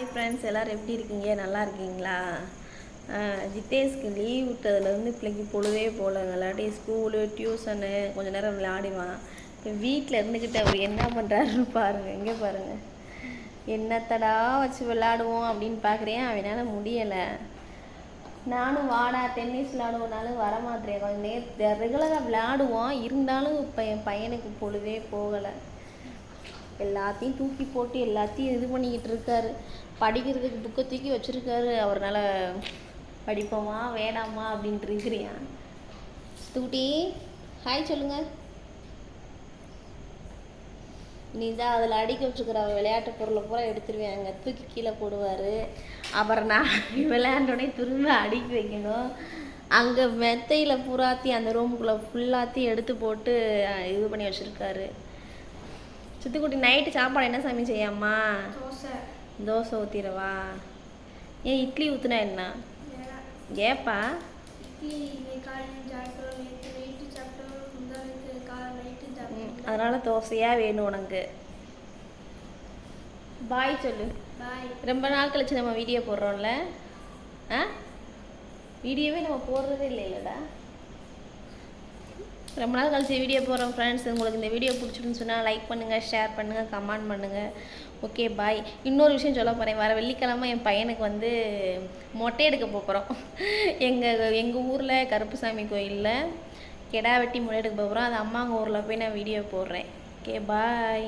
Hi friends எல்லோரும் எப்படி இருக்கீங்க? நல்லா இருக்கீங்களா? ஆஹ் ஜித்தேஷ்க்கு லீவ் விட்டதுலேருந்து பிள்ளைக்கு பொழுதே போகலங்க இல்லாட்டி ஸ்கூலு டியூஷனு கொஞ்சம் நேரம் விளையாடுவான் இப்போ வீட்டில் இருந்துக்கிட்டு அவர் என்ன பண்ணுறாருன்னு பாருங்கள் எங்கே பாருங்கள் என்னத்தடா வச்சு விளையாடுவோம் அப்படின்னு பார்க்குறேன் அவனால் முடியலை. நானும் வாடா டென்னிஸ் விளையாடுவோம்னாலும் வரமாட்டேன். கொஞ்சம் நேர் ரெகுலராக விளையாடுவோம். இருந்தாலும் இப்போ என் பையனுக்கு பொழுதே போகலை. எல்லாத்தையும் தூக்கி போட்டு எல்லாத்தையும் இது பண்ணிக்கிட்டு இருக்காரு. படிக்கிறதுக்கு புக்கை தூக்கி வச்சுருக்காரு. அவரால் படிப்போமா வேணாமா அப்படின்ட்டு இருக்கிறியா? தூட்டி ஹாய் சொல்லுங்கள் நீ தான் அதில் அடிக்க வச்சுக்கிற விளையாட்டு பொருளை பூரா எடுத்துருவேன். அங்கே தூக்கி கீழே போடுவார். அப்புறம் நான் விளையாண்டோடனே திரும்ப அடுக்கி வைக்கணும். அங்கே மெத்தையில் பூராத்தி அந்த ரூமுக்குள்ளே ஃபுல்லாத்தையும் எடுத்து போட்டு இது பண்ணி வச்சுருக்காரு. சித்துக்குட்டி நைட்டு சாப்பாடு என்ன சாமி செய்யாம்மா? தோசை. தோசை ஊற்றிடவா ஏன் இட்லி ஊற்றுனா என்ன? ஏப்பா? அதனால தோசையா வேணும் உனக்கு? பாய் சொல்லு. ரொம்ப நாள் கழிச்சு நம்ம வீடியோ போடுறோம்ல? ஆ? வீடியோவே நம்ம போடுறதே இல்லை இல்லைடா ரொம்ப நாள் கழிச்சு வீடியோ போகிறோம் ஃப்ரெண்ட்ஸ் உங்களுக்கு இந்த வீடியோ பிடிச்சிருந்துன்னு சொன்னால் லைக் பண்ணுங்கள் ஷேர் பண்ணுங்கள் கமெண்ட் பண்ணுங்கள் ஓகே பாய் இன்னொரு விஷயம் சொல்ல போகிறேன் வர வெள்ளிக்கிழமை என் பையனுக்கு வந்து மொட்டை எடுக்க போகிறோம் எங்கள் எங்கள் ஊரில் கருப்புசாமி கோயிலில் கெடா வெட்டி மொட்டை எடுக்க போகிறோம் அது அம்மாங்க ஊரில் போய் நான் வீடியோ போடுறேன். Okay bye